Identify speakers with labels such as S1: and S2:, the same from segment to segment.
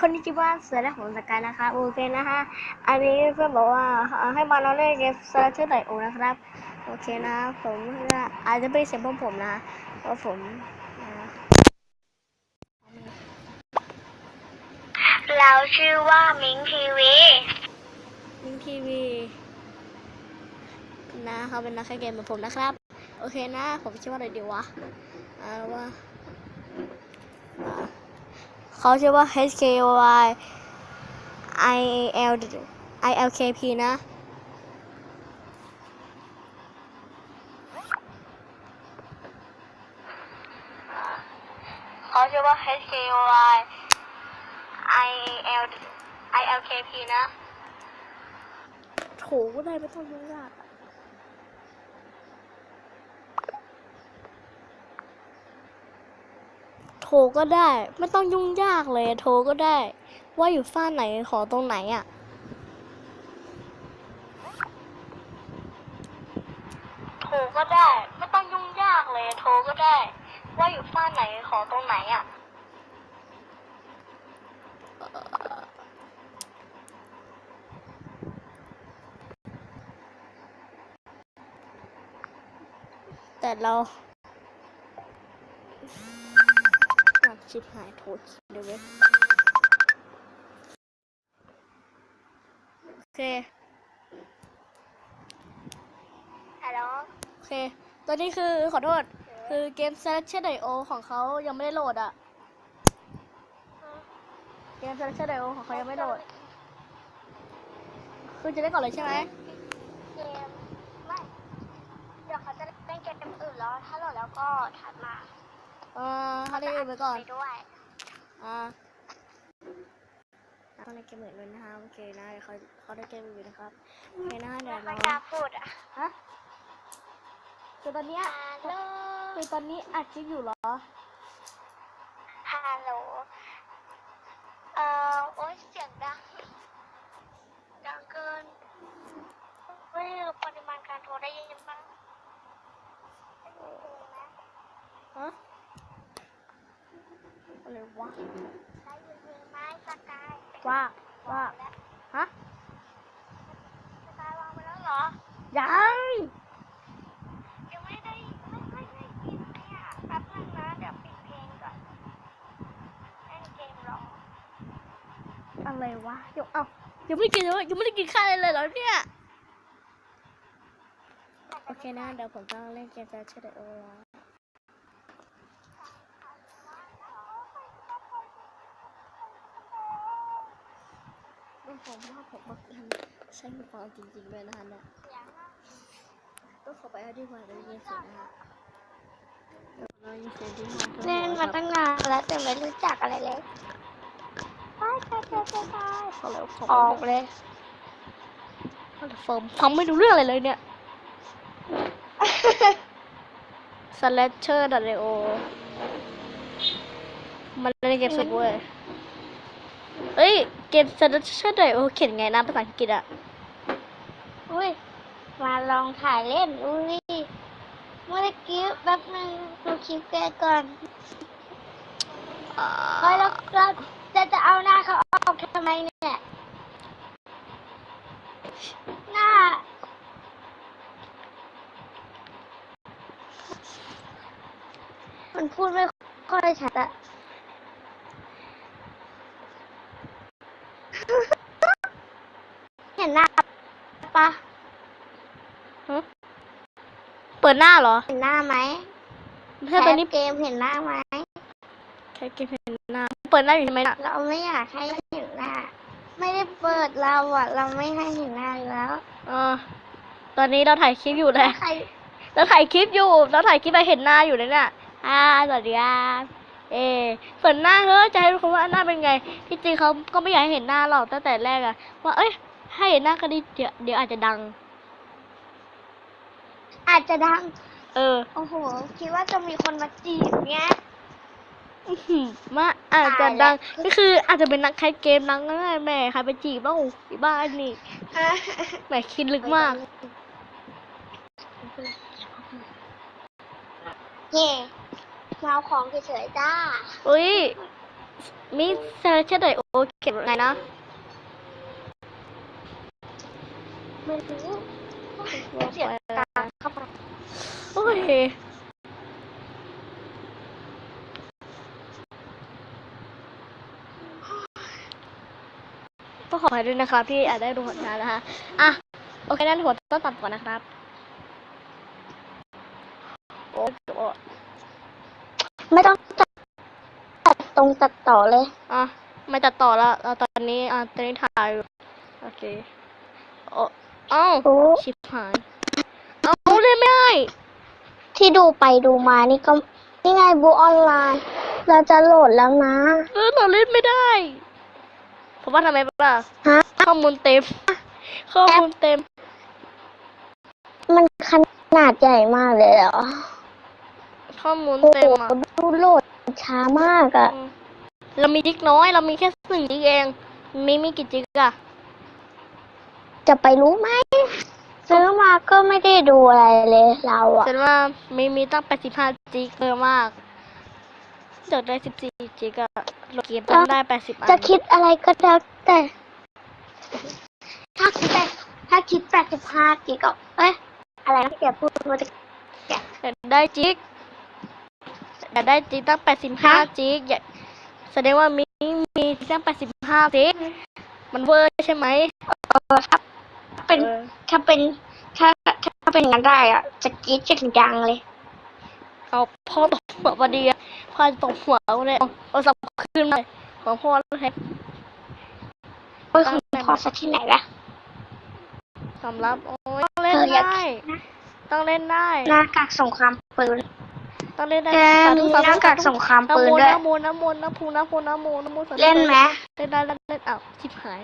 S1: คนที่ชื่อว่าเสือและผมสกายนะคะโอเคนะฮะอันนี้เพื่อนบอกว่าเอ่อให้มาเราเล่นเกมสลัดชื่อไหนโอนะครับ โอเคนะผมอาจจะไม่เสียงพวกผมนะเพราะผมนะ
S2: เราชื่อว่ามิงทีวี
S1: ลิงทีวีนะเขาเป็นนักแข่งเกมเหมือนผมนะครับ โอเคนะ ผมชื่อว่าอะไรดีวะอ่าว่าอ่า เขาชื่อว่า H K Y I L I L K P นะ
S2: เขาชื่อว่า H K Y I L I L K P นะ
S1: โถได้ไม่ต้องยุ่งยากอะ โทรก็ได้ ไม่ต้องยุ่งยากเลยโทรก็ได้ ว่าอยู่ฝ้าไหนขอตรงไหนอะ
S2: โทรก็ได้ ไม่ต้องยุ่งยากเลยโทรก็ได้ ว่าอยู่ฝ้าไหนขอตรงไหนอะ
S1: แต่เรา ชิบหายโทรเดี๋ยวเว้ยโอเค
S2: ฮัลโหล
S1: โอเคตอนนี้คือขอโทษ คือเกม Selection IO ของเขายังไม่ได้โหลดอะ เกม Selection IO ของเขายังไม่โหลด คือจะได้ก่อนเลยใช่ไหม
S2: เกมไม่ เดี๋ยวเขาจะเล่นเกมอื่นแล้ว ถ้าโหลดแล้วก็ถัดมา
S1: เออถ้าได้อื่นไปก่อน
S2: ไปด้วย
S1: อ่าต้องเล่นเกมอื่นด้วยนะคะโอเคนะเดี๋ยวเขาเขาได้เกมอื่นนะครับโอเคนะเดี๋ยว
S2: ไม่
S1: เรา
S2: กล้าพูดอะ
S1: ฮะคือตอนเนี้ย
S2: ฮัลโหล
S1: คือตอนนี้อัดคลิปอยู่เหรอ
S2: ฮัลโหลเอ่อโอ๊ยเสียงดังดังเกินเฮ้ยปริมาณการโทรได้ยินมั้งได้ยินไหม
S1: ฮะ อะไรวะ
S2: ได้ยินเพลงไหมสกาย
S1: ว่าว่า
S2: แล้ว
S1: ฮะ
S2: สกายวางไปแล้วเหรอ
S1: ยัง
S2: ยังไม่ได้ไม่ไม่ได้ยินเลยอะแป๊บนึงนะเดี๋ยวปิดเพลงก่อนเล่นเกมรอ
S1: อะไรวะเดี๋ยวเอ้ายังไม่ได้กินเลยยังไม่ได้กินข้าวเลยเหรอเนี่ยโอเคนะเดี๋ยวผมต้องเล่นเกมจะเชดโอแล้วผมว่าผมมาใช้หูฟังจริงๆเลยนะคะเนี่ย
S2: เสียงอะ
S1: ต้องขอไปเอาดีกว่าเดี๋ยวยินเสียงนะฮะเดี๋ยวเรายินเสียงที่ห้อง
S2: เล่นมาตั้งนานแล้วแต่ไม่รู้จักอะไรเลยไปไปไปไปไป
S1: ขอแล้วขอ
S2: ออกเลย
S1: เฟิร์มฟังไม่รู้เรื่องอะไรเลยเนี่ย slasher.io มันเล่นเกมสุดเว้ยเอ้ย เกม slasher.io เขียนไงนะภาษาอังกฤษอะ
S2: อุ้ย มาลองถ่ายเล่น อุ้ยเมื่อกี้แป๊บนึงดูคลิปแกก่อนเฮ้ยแล้วเราจะจะเอาหน้าเขาออกทำไมเนี่ย หน้า มันพูดไม่ค่อยชัดอะ เห็นหน้าปะ
S1: ฮะเปิดหน้าเหรอ
S2: เห็นหน้าไหม
S1: ถ้าตอนนี้
S2: แคสเกมเห็นหน้าไหม
S1: แค่เกมเห็นหน้า เปิดหน้าอยู่ใช่ไหมน่ะ
S2: เราไม่อยากให้เห็นหน้า ไม่ได้เปิดเราอะเราไม่ให้เห็นหน้าอยู่แล้ว
S1: เออตอนนี้เราถ่ายคลิปอยู่เลย
S2: ใคร
S1: เราถ่ายคลิปอยู่ เราถ่ายคลิปไปเห็นหน้าอยู่เลยเนี่ยอ่าสวัสดีครับ เอเปิดหน้าเฮ้ยจะให้รู้ว่าหน้าเป็นไง ที่จริงเขาก็ไม่อยากให้เห็นหน้าหรอกตั้งแต่แรกอะว่าเอ้ยให้เห็นหน้าก็ดีเดี๋ยวเดี๋ยวอาจจะดัง
S2: อาจจะดัง
S1: เออ
S2: โอ้โห คิดว่าจะมีคนมาจีบเนี้ย
S1: อื้อหือมาอาจจะดังก็คืออาจจะเป็นนักแคสเกมดังก็ได้แหม่ใครไปจีบบ้างอีบ้านี่แหมคิดลึกมาก
S2: เย่ มาเอาของเฉยๆจ้า
S1: อุ้ยมีเซอร์เชอร์ไดโอเขียนว่าไงนะ
S2: ไม่รู้เสียงดังเข้ามา
S1: โอ้ยก็ขออภัยด้วยนะครับที่อาจได้ดูผลงานนะคะอะโอเคนั้นหัวต้องตัดก่อนนะครับโอ้โอ้ย
S2: ไม่ต้องตัดตัดตรงตัดต่อเลย
S1: อะ ไม่ตัดต่อแล้วเอาตอนนี้อะตอนนี้ถ่ายอยู่โอเคโอ้เอ้า
S2: โอ้
S1: ชิบหายเอ้าเล่นไม่ได้
S2: ที่ดูไปดูมานี่ก็นี่ไงบูออนไลน์ เราจะโหลดแล้วนะ
S1: เออเราเล่นไม่ได้เพราะว่าทำไมป่ะ
S2: ฮะ
S1: ข้อมูลเต็ม ข้อมูลเต็ม
S2: มันขนาดใหญ่มากเลยเหรอ
S1: ข้อมูล
S2: โอ้
S1: เต็
S2: โห
S1: มอะ
S2: ดูโหลดช้ามากอะ
S1: อืมเรามีจิกน้อย เรามีแค่หนึ่งจิกเองมีมีกี่จิกอะ
S2: จะไปรู้ไหม ซื้อมาก็ไม่ได้ดูอะไรเลยเราอะ
S1: ฉันว่ามีมีตั้งแปดสิบห้าจิกเยอะมากเดี๋ยวได้สิบสี่จิกอะโหลดเกมต้องได้แปดสิบอัน
S2: จะคิดอะไรก็แล้วแต่ ถ้าคิดแต่ถ้าคิดแปดสิบห้ากิกก็เอ้ย อะไรนะแกพูดมาจะ
S1: อยากได้จิก อยากได้จิกตั้งแปดสิบห้าจิกอยากแสดงว่ามีมีตั้งแปดสิบห้าจิกมันเวอร์ใช่ไหม
S2: เออถ้าเป็น
S1: ออ
S2: ถ้าเป็นถ้าถ้าเป็นอย่างนั้นได้อะจะกรีดเสียงดังเลย
S1: เอาพ่อตบหัวพอดีอะพ่อตบหัวเอาเลยเอาเอาสับคืนมาเลยของพ่อเลย
S2: โอ้ยของพอสักที่ไหนล่ะ
S1: สำรับโอ้ยต้องเล่น
S2: เธออยาก
S1: ได้ ต้องเล่นได้
S2: หน้ากากสงครามปืน
S1: ต้องเล่นได้
S2: แก
S1: สา
S2: มี
S1: ธุ
S2: ห
S1: สาธุ
S2: น้ากากสงครามปืนด้วย
S1: น้ำมนต์น้ำมนต์น้ำพูน้ำพูน้ำโมน้ำโมสาธุ
S2: เล่นไหม
S1: เล่นได้เล่นเล่นอ้าวชิบหาย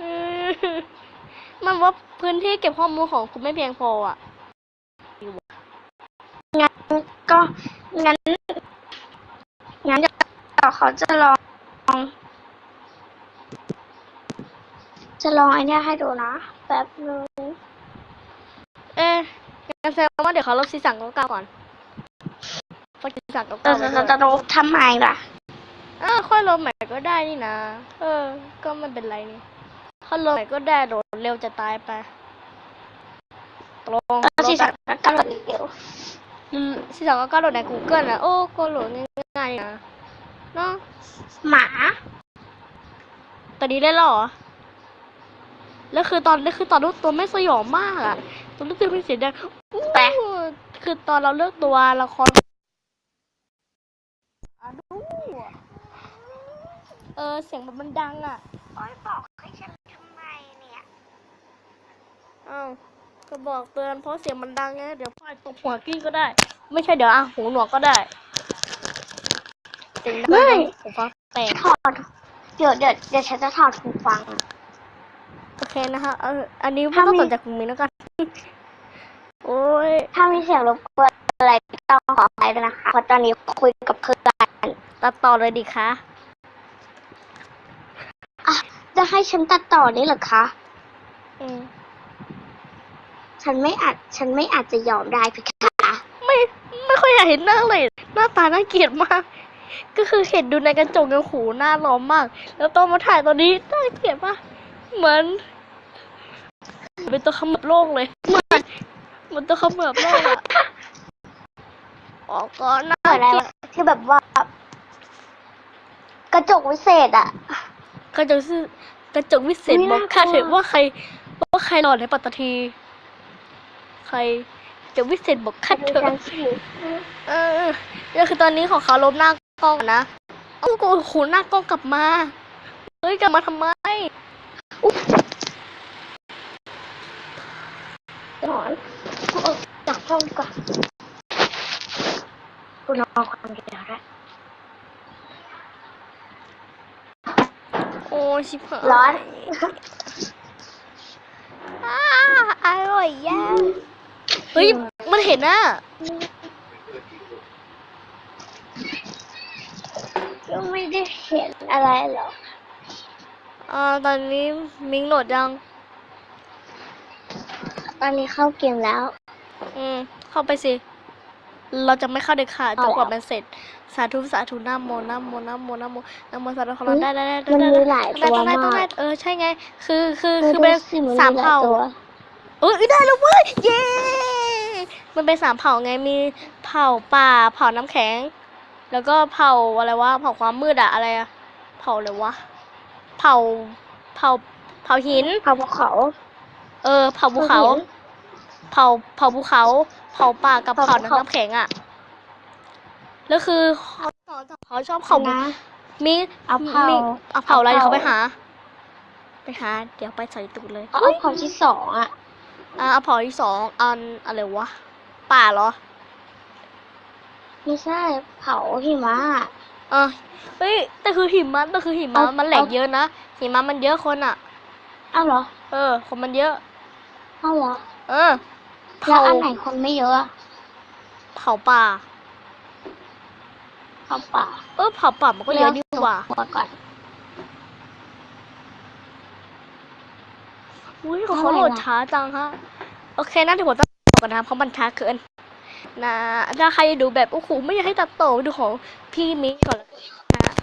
S1: อืมมันว่าพื้นที่เก็บข้อมูลของคุณไม่เพียงพออะ
S2: งั้นก็งั้นงั้นเดี๋ยวเขาจะลอง จะลองไอ้เนี่ยให้ดูนะแป๊บนึง
S1: เอ๊ะงั้นแสดงว่าเดี๋ยวเขาลบสีสังเก้าก่อน เพราะสีสังเก้า
S2: จะ
S1: ไป
S2: จะ
S1: ด้วย
S2: จะลบทำไมล่ะ
S1: อ้าวค่อยลงใหม่ก็ได้นี่นะ เออ ก็ไม่เป็นไรนี่ค่อยลงใหม่ก็ได้โดดเร็วจะตายไป ตรง
S2: แล้วสีสันก็โหลดเร็ว
S1: อืมสีสังก็โหลดใน Google นะโอ้ก็โหลดง่ายๆนะเนาะ
S2: หมา
S1: ตอนนี้ได้แล้วเหรอแล้วคือตอนแล้วคือตอนรู้ตัวไม่สยองมากอะตอนรู้ตัวเป็นเสียงดังอู้
S2: แปะ
S1: คือตอนเราเลือกตัวละครอะดูอะ เออ เสียงแบบมันดังอะ
S2: โอ้ยบอกให้ฉันทำไมเนี่ย
S1: อ้าวก็บอกเตือนเพราะเสียงมันดังไง เดี๋ยวพ่อตบหัวกี้ก็ได้ ไม่ใช่เดี๋ยวอะหูหนวกก็ได้เสียงดัง
S2: ไม่
S1: หูฟังแตก
S2: ถอด เดี๋ยวเดี๋ยวเดี๋ยวฉันจะถอดหูฟัง
S1: โอเคนะคะเอออันนี้ไม่
S2: ถ้า
S1: ต้อง
S2: มี
S1: สนใจคุณมิ้นแล้วกัน โอ้ย
S2: ถ้ามีเสียงรบกวนอะไรต้องขออภัยด้วยนะคะ เพราะตอนนี้คุยกับเพื่อน
S1: ตัดต่อเลยดิคะ
S2: อะ จะให้ฉันตัดต่อนี่เหรอคะ
S1: อืม
S2: ฉันไม่อาจ ฉันไม่อาจจะยอมได้พี่คะ
S1: ไม่ไม่ค่อยอยากเห็นหน้าเลย หน้าตาน่าเกลียดมาก ก็คือเห็นดูในกระจกยังหูหน้าร้อนมาก แล้วตอนมาถ่ายตอนนี้น่าเกลียดมากเหมือนเป็นตัวเขมือบโลกเลยเหมือนเหมือนตัวเขมือบโลกอะออกก่อนน่า
S2: เกิดอะไร
S1: เกลียด
S2: วะที่แบบว่า กระจกวิเศษอะ
S1: กระจกซื่อกระจกวิเศษ
S2: อุ๊ย
S1: บอก
S2: น่ากลัว
S1: ข้าเถอะว่าใครว่าใครหลอดในปัตตที ใครกระจกวิเศษบอกข้าเถอะเออแล้วคือตอนนี้ของเขาลบหน้ากล้องนะเอ้าก็โอ้โหหน้ากล้องกลับมาเฮ้ยกลับมาทำไม
S2: นอนกูออกจากห้องดีกว่ากูนอนคนเดียวได้
S1: โอ้ชิบหาย
S2: ร้อน
S1: อ้าอร่อยย่าเฮ้ย มันเห็นน่ะ
S2: ก็ไม่ได้เห็นอะไรหรอก
S1: อ่าตอนนี้มิงโหลดยัง
S2: ตอนนี้เข้าเกมแล้ว
S1: อืม เข้าไปสิ เราจะไม่เข้าเด็ดขาดจน
S2: เอา
S1: กว่า
S2: เหรอ
S1: มันเสร็จ สาธุสาธุนะโมนะโมนะโมนะโมนะโมสาธุของเราได้ได้ได้ได้
S2: มัน
S1: ได้
S2: มีหลาย
S1: ได้
S2: ตัว
S1: ได้
S2: มา
S1: ได้
S2: ก
S1: เออใช่ไง คือคือ
S2: ดู
S1: คือเป็น
S2: สิน
S1: สาม
S2: หลย
S1: เผ่า
S2: ตัว
S1: เออได้แล้วเว้ยเย้มันเป็นสามเผ่าไงมีเผ่าป่าเผ่าน้ำแข็ง แล้วก็เผ่าอะไรวะเผ่าความมืดอะอะไรอะเผ่าอะไรวะเผ่าเผ่าเผ่าหิน
S2: เผ่าภูเขา
S1: เออ เผ่าภูเขา เผาเผาภูเขาเผาป่ากับ
S2: เผา
S1: เผา
S2: ภูเขา
S1: น้ำแข็งอะแล้วคือเขาเขาชอบเผา
S2: นะ
S1: มี
S2: เอาเผา
S1: มีเอาเผาอะไร
S2: เอา
S1: เขา
S2: เผา
S1: ไปหา ไปหา เดี๋ยวไปใส่ตูดเลย
S2: เอาเอาเผ่าที่สองอะ
S1: อะเอาเผาที่สองอันอะไรวะป่าเหรอ
S2: ไม่ใช่เผาหิมะอะ
S1: อะเฮ้ยแต่คือหิมะแต่คือหิมะ
S2: เอา
S1: มันแหลก
S2: เอา
S1: เยอะนะหิมะมันเยอะคนอะ
S2: อ้าวเหรอ
S1: เออ คนมันเยอะ
S2: อ้าวเหรอ
S1: เออ
S2: แล้ว
S1: เผา
S2: อันไหนคนไม่เยอะอะ
S1: เผาป่า
S2: เผาป่า
S1: เออเผาป่ามันก็เยอะดีกว่า
S2: หัวก่อน
S1: อุ้ยของ
S2: เท่า
S1: เขา
S2: ไหร่
S1: โหลด
S2: ล่ะ
S1: ช้าจังฮะ โอเคนะเดี๋ยวผมต้องบอกกันนะเพราะมันช้าเกินนะถ้าใครดูแบบโอ้โหไม่อยากให้ตัดต่อไปดูของพี่มิ้งก่อนแล้วกันนะ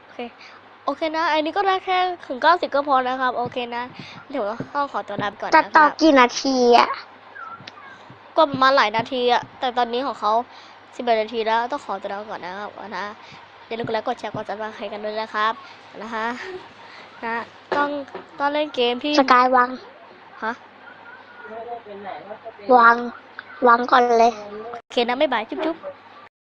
S1: โอเคโอ เคนะอันนี้ก็ได้แค่ถึงเก้าสิบก็พอนะครับ โอเคนะเดี๋ยวต้องขอตัวลาไปก่อน
S2: จะ
S1: นะค
S2: ต่อ
S1: รับ
S2: กี่นาทีอะ
S1: ก็ประมาณหลายนาทีอะแต่ตอนนี้ของเขาสิบแปดนาทีแล้วต้องขอตัวลาไปก่อนนะครับนะอย่าลืมกดไลค์กดแชร์กดซับสไครต์กันด้วยนะครับนะคะนะต้องต้องเล่นเกมที่
S2: สกายวาง
S1: ฮะ
S2: วางวางก่อนเลย
S1: โอเคนะบ๊ายบายจุ๊บจุ๊บ